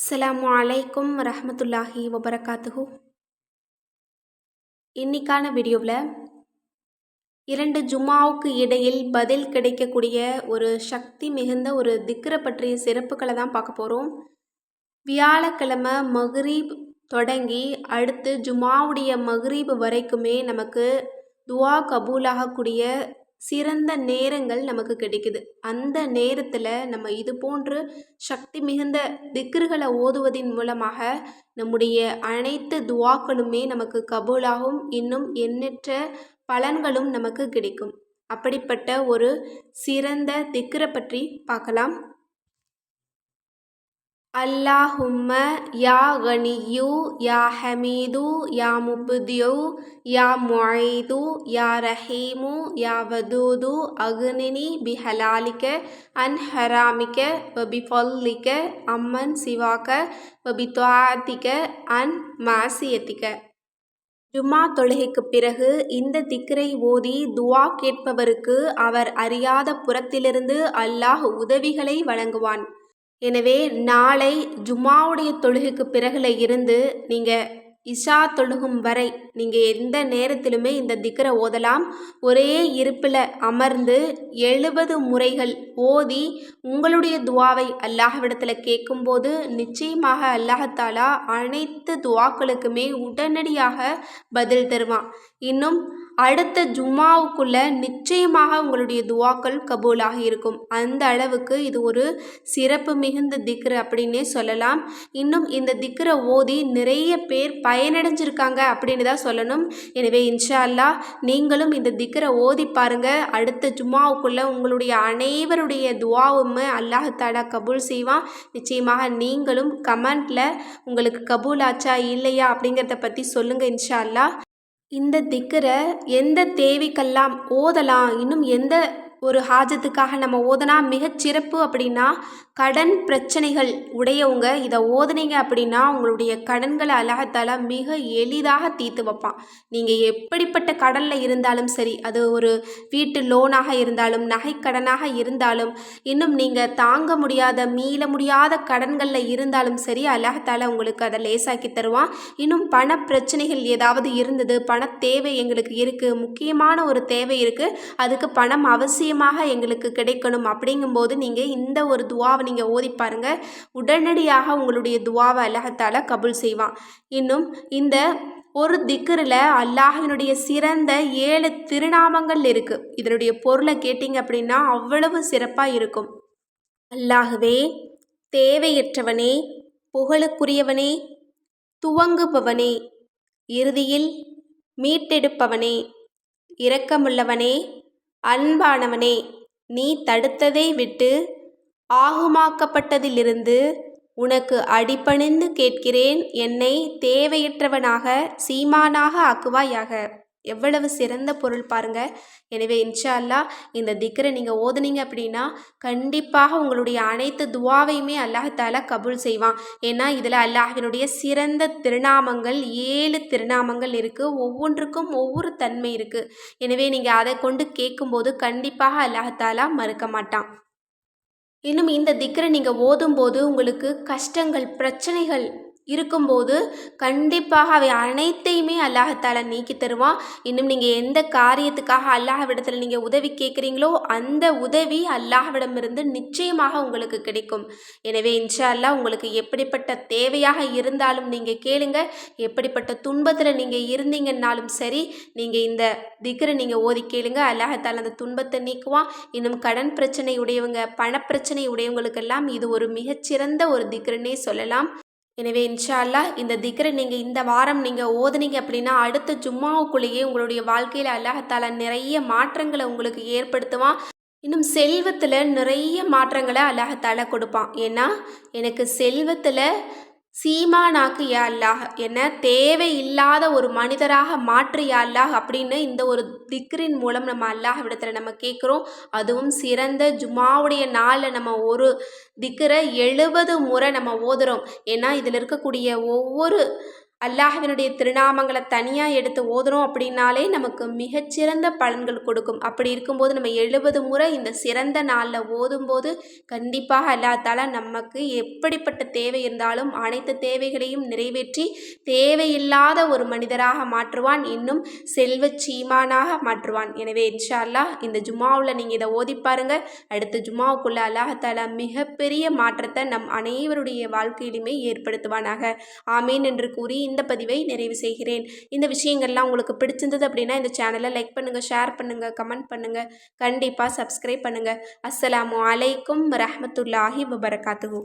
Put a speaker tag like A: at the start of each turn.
A: அஸ்லாம் அலைக்கும் ரஹமத்துல்லாஹி வபரகாத்துஹூ. இன்னைக்கான வீடியோவில் இரண்டு ஜுமாவுக்கு இடையில் பதில் கிடைக்கக்கூடிய ஒரு சக்தி மிகுந்த ஒரு திக்ரை பற்றிய சிறப்புகளை தான் பார்க்க போகிறோம் வியாழக்கிழமை மஹ்ரீப் தொடங்கி அடுத்து ஜுமாவுடைய மஹ்ரீப் வரைக்குமே நமக்கு துவா கபூலாகக்கூடிய சிறந்த நேரங்கள் நமக்கு கிடைக்குது. அந்த நேரத்தில் நம்ம இது போன்று சக்தி மிகுந்த திக்ருகளை ஓதுவதின் மூலமாக நம்முடைய அனைத்து துவாக்களுமே நமக்கு கபூலாகும். இன்னும் எண்ணற்ற பலன்களும் நமக்கு கிடைக்கும். அப்படிப்பட்ட ஒரு சிறந்த திக்ரை பற்றி பார்க்கலாம். அல்லாஹும்ம யா கனியு யா ஹமீது யா முபுதியு யா முஐது யா ரஹீமு யா வதூது அகுனினி பிஹலாலிக்க அன் ஹராமிக்க வபிஃபல்லிக்க அம்மன் சிவாக்க வபித்வாத்திக்க அன் மாசியத்திக்க ஜும்மா தொழுகைக்கு பிறகு இந்த திக்கரை ஓதி துவா கேட்பவருக்கு அவர் அறியாத புறத்திலிருந்து அல்லாஹ் உதவிகளை வழங்குவான். எனவே நாளை ஜுமாவுடைய தொழுகைக்கு பிறகுல இருந்து நீங்கள் இஷா தொழுகும் வரை நீங்கள் எந்த நேரத்திலுமே இந்த திக்கரை ஓதலாம். ஒரே இருப்பில் அமர்ந்து எழுபது முறைகள் ஓதி உங்களுடைய துவாவை அல்லாஹ்விடத்தில் கேட்கும்போது நிச்சயமாக அல்லாஹாலா அனைத்து துவாக்களுக்குமே உடனடியாக பதில் தருவான். இன்னும் அடுத்த ஜும்மாவுக்குள்ள நிச்சயமாக உங்களுடைய துவாக்கள் கபூலாக இருக்கும். அந்த அளவுக்கு இது ஒரு சிறப்பு மிகுந்த திக்ரு அப்படின்னே சொல்லலாம். இன்னும் இந்த திக்ரை ஓதி நிறைய பேர் பயனடைஞ்சிருக்காங்க அப்படின்னு தான் சொல்லணும். எனவே இன்ஷா அல்லா நீங்களும் இந்த திக்ரை ஓதி பாருங்க. அடுத்த ஜும்மாவுக்குள்ள உங்களுடைய அனைவருடைய துவாவுமே அல்லாஹாலா கபூல் செய்வான். நிச்சயமாக நீங்களும் கமெண்ட்ல உங்களுக்கு கபூல் ஆச்சா இல்லையா அப்படிங்கிறத பற்றி சொல்லுங்க இன்ஷா அல்லா இந்த திக்கரை எந்த தேவைக்கெல்லாம் ஓதலாம்? இன்னும் எந்த ஒரு ஹாஜத்துக்காக நம்ம ஓதனா மிகச்சிறப்பு அப்படின்னா கடன் பிரச்சனைகள் உடையவங்க இதை ஓதுனீங்க அப்படின்னா உங்களுடைய கடன்களை அழகத்தால் மிக எளிதாக தீர்த்து வைப்பான். நீங்கள் எப்படிப்பட்ட கடனில் இருந்தாலும் சரி அது ஒரு வீட்டு லோனாக இருந்தாலும் நகைக்கடனாக இருந்தாலும் இன்னும் நீங்கள் தாங்க முடியாத மீள முடியாத கடன்களில் இருந்தாலும் சரி அழகத்தால் உங்களுக்கு அதை லேசாக்கி தருவான். இன்னும் பண பிரச்சனைகள் ஏதாவது இருந்தது பண தேவை எங்களுக்கு இருக்குது முக்கியமான ஒரு தேவை இருக்குது அதுக்கு பணம் அவசியம் நிச்சயமாக எங்களுக்கு கிடைக்கணும். அப்படிங்கும்போது நீங்கள் இந்த ஒரு துவாவை நீங்கள் ஓதி பாருங்கள் உடனடியாக உங்களுடைய துவாவை அல்லாஹத்தால கபுல் செய்வான். இன்னும் இந்த ஒரு திக்கரில் அல்லாஹினுடைய சிறந்த ஏழு திருநாமங்கள் இருக்குது இதனுடைய பொருளை கேட்டிங்க அப்படின்னா அவ்வளவு சிறப்பாக இருக்கும். அல்லாகவே தேவையற்றவனே புகழுக்குரியவனே துவங்குபவனே இறுதியில் மீட்டெடுப்பவனே இரக்கமுள்ளவனே அன்பானவனே நீ தடுத்ததை விட்டு ஆகுமாக்கப்பட்டதிலிருந்து உனக்கு அடிபணிந்து கேட்கிறேன். என்னை தேவையற்றவனாக சீமானாக ஆக்குவாயாக. எவ்வளவு சிறந்த பொருள் பாருங்க. எனவே இன்ஷா அல்லா இந்த திக்கரை நீங்கள் ஓதுனீங்க அப்படின்னா கண்டிப்பாக உங்களுடைய அனைத்து துவாவையுமே அல்லாஹால கபூல் செய்வான். ஏன்னா இதில் அல்லாஹினுடைய சிறந்த திருநாமங்கள் ஏழு திருநாமங்கள் இருக்குது ஒவ்வொன்றுக்கும் ஒவ்வொரு தன்மை இருக்குது எனவே நீங்கள் அதை கொண்டு கேட்கும்போது கண்டிப்பாக அல்லாஹாலா மறுக்க மாட்டான். இன்னும் இந்த திக்கரை நீங்கள் ஓதும்போது உங்களுக்கு கஷ்டங்கள் பிரச்சனைகள் இருக்கும்போது கண்டிப்பாக அவை அனைத்தையுமே அல்லாஹத்தால நீக்கி தருவான். இன்னும் நீங்கள் எந்த காரியத்துக்காக அல்லாஹ்விடத்தில் நீங்கள் உதவி கேட்குறீங்களோ அந்த உதவி அல்லாஹ்விடமிருந்து நிச்சயமாக உங்களுக்கு கிடைக்கும். எனவே இன்ஷா அல்லா உங்களுக்கு எப்படிப்பட்ட தேவையாக இருந்தாலும் நீங்கள் கேளுங்க. எப்படிப்பட்ட துன்பத்தில் நீங்கள் இருந்தீங்கன்னாலும் சரி நீங்கள் இந்த திக்கரை நீங்கள் ஓதி கேளுங்க. அல்லாஹத்தால் அந்த துன்பத்தை நீக்குவான். இன்னும் கடன் பிரச்சனை உடையவங்க பணப்பிரச்சனை உடையவங்களுக்கெல்லாம் இது ஒரு மிகச்சிறந்த ஒரு திக்ருன்னே சொல்லலாம். எனவே இன்ஷா அல்லா இந்த திக்ரை நீங்கள் இந்த வாரம் நீங்கள் ஓதுனீங்க அப்படின்னா அடுத்த ஜும்மாவுக்குள்ளேயே உங்களுடைய வாழ்க்கையில் அல்லாஹத்தால நிறைய மாற்றங்களை உங்களுக்கு ஏற்படுத்துவான். இன்னும் செல்வத்தில் நிறைய மாற்றங்களை அல்லாஹத்தால கொடுப்பான். ஏன்னா எனக்கு செல்வத்தில் சீமானாக்கு யா அல்லாஹ் என்ன? தேவையில்லாத ஒரு மனிதராக மாற்று யா அல்லாஹ் அப்படின்னு இந்த ஒரு திக்ரின் மூலம் நம்ம அல்லாஹ் விடத்தில் நம்ம கேட்குறோம் அதுவும் சிறந்த ஜுமாவுடைய நாளில் நம்ம ஒரு திக்கரை எழுபது முறை நம்ம ஓதுறோம். ஏன்னா இதில் இருக்கக்கூடிய ஒவ்வொரு அல்லாஹினுடைய திருநாமங்களை தனியாக எடுத்து ஓதுறோம் அப்படின்னாலே நமக்கு மிகச்சிறந்த பலன்கள் கொடுக்கும். அப்படி இருக்கும்போது நம்ம எழுபது முறை இந்த சிறந்த நாளில் ஓதும்போது கண்டிப்பாக அல்லாஹ் தாலா நமக்கு எப்படிப்பட்ட தேவை இருந்தாலும் அனைத்து தேவைகளையும் நிறைவேற்றி தேவையில்லாத ஒரு மனிதராக மாற்றுவான். இன்னும் செல்வச் சீமானாக மாற்றுவான். எனவே இன்ஷா அல்லாஹ் இந்த ஜுமாவில் நீங்கள் இதை ஓதி பாருங்க. அடுத்த ஜுமாவுக்குள்ள அல்லாஹாலா மிகப்பெரிய மாற்றத்தை நம் அனைவருடைய வாழ்க்கையிலுமே ஏற்படுத்துவானாக. ஆமீன் என்று கூறி இந்த பதிவை நிறைவு செய்கிறேன். இந்த விஷயங்கள்லாம் உங்களுக்கு பிடிச்சிருந்தது அப்படின்னா இந்த சேனலை லைக் பண்ணுங்கள் ஷேர் பண்ணுங்கள் கமெண்ட் பண்ணுங்கள் கண்டிப்பாக சப்ஸ்கிரைப் பண்ணுங்கள் அஸ்ஸலாமு அலைக்கும் ரஹமத்துல்லாஹி வபரகாத்துஹு.